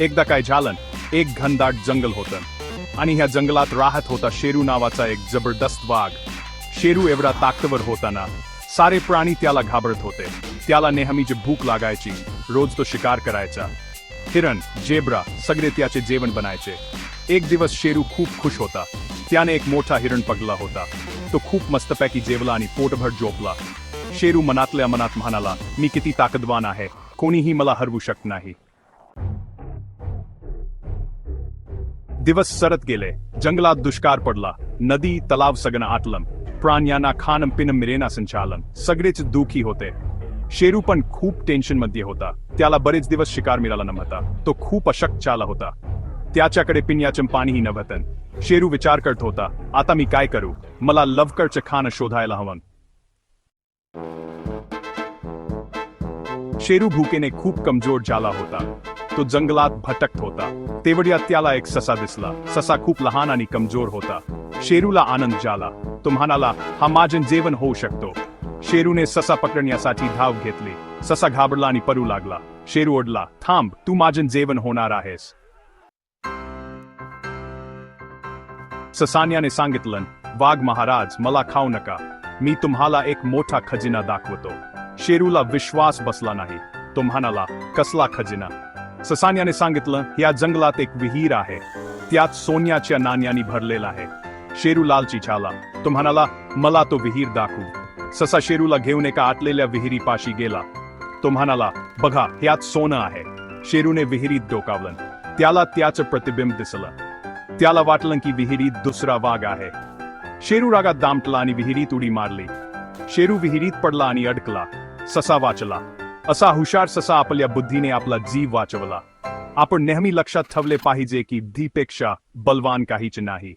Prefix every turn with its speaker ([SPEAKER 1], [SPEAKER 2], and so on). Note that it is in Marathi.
[SPEAKER 1] एकदा काय झालं एक घनदाट जंगल होतं. आणि ह्या जंगलात राहत होता शेरू नावाचा एक जबरदस्त वाघ. शेरू एवढा ताकदवर होता ना सारे प्राणी त्याला घाबरत होते. त्याला नेहमी जे भूक लागायची रोज तो शिकार करायचा. हिरण जेब्रा सगळे त्याचे जेवण बनायचे. एक दिवस शेरू खूप खुश होता. त्याने एक मोठा हिरण पगला होता. तो खूप मस्तपैकी जेवला आणि पोटभर झोपला. शेरू मनातल्या मनात म्हणाला मी किती ताकदवान आहे. कोणीही मला हरवू शकत नाही. दिवस सरत गेले. जंगलात दुष्काळ पडला. नदी तलाव सगन आटलं प्राण्यांना खान पिन मिरेना संचालन. सगळेच दुखी होते. शेरू पण खूप टेन्शनमध्ये होता. त्याला बरेच दिवस शिकार मिळाला नव्हता. तो खूप अशक्त चाला होता. त्याच्याकडे पिण्याचं पाणीही नव्हतं. शेरू विचार करत होता आता मी काय करू? मला लवकरचं खाणं शोधायला हवं. शेरू भूकेने खूप कमजोर झाला होता. तो जंगलात भटकत होता. तेवढ्यात त्याला एक ससा दिसला. ससा खूप लहान आणि कमजोर होता. शेरूला आनंद झाला. तो म्हणाला हा माझं जेवण होऊ शकतो. शेरूने ससा पकडण्यासाठी धाव घेतली. ससा घाबरला आणि परू लागला. शेरू ओढला थांब तू माझं जेवण होणार आहेस. ससान्याने सांगितलं वाघ महाराज मला खाऊ नका. मी तुम्हाला एक मोठा खजिना दाखवतो. शेरूला विश्वास बसला नाही. तो म्हणाला कसला खजिना? ससान्याने सांगितलं या जंगलात एक विहीर आहे. त्यात सोन्याच्या नाण्यानी भरलेला आहे. शेरू लालची छाला. तो म्हणाला मला तो विहीर दाखवू. ससा शेरूला घेऊन एका आटलेल्या विहिरीपाशी गेला. तो म्हणाला बघा यात सोनं आहे. शेरूने विहिरीत डोकावलं. त्याला त्याचं प्रतिबिंब दिसलं. त्याला वाटलं की विहिरीत दुसरा वाघ आहे. शेरू रागात दामटला आणि विहिरीत उडी मारली. शेरू विहिरीत पडला आणि अडकला. ससा वाचला. असा हुशार ससा आपल्या बुद्धीने आपला जीव वाचवला. आपण नेहमी लक्षात ठेवले पाहिजे की धीपेक्षा बलवान काहीच नाही.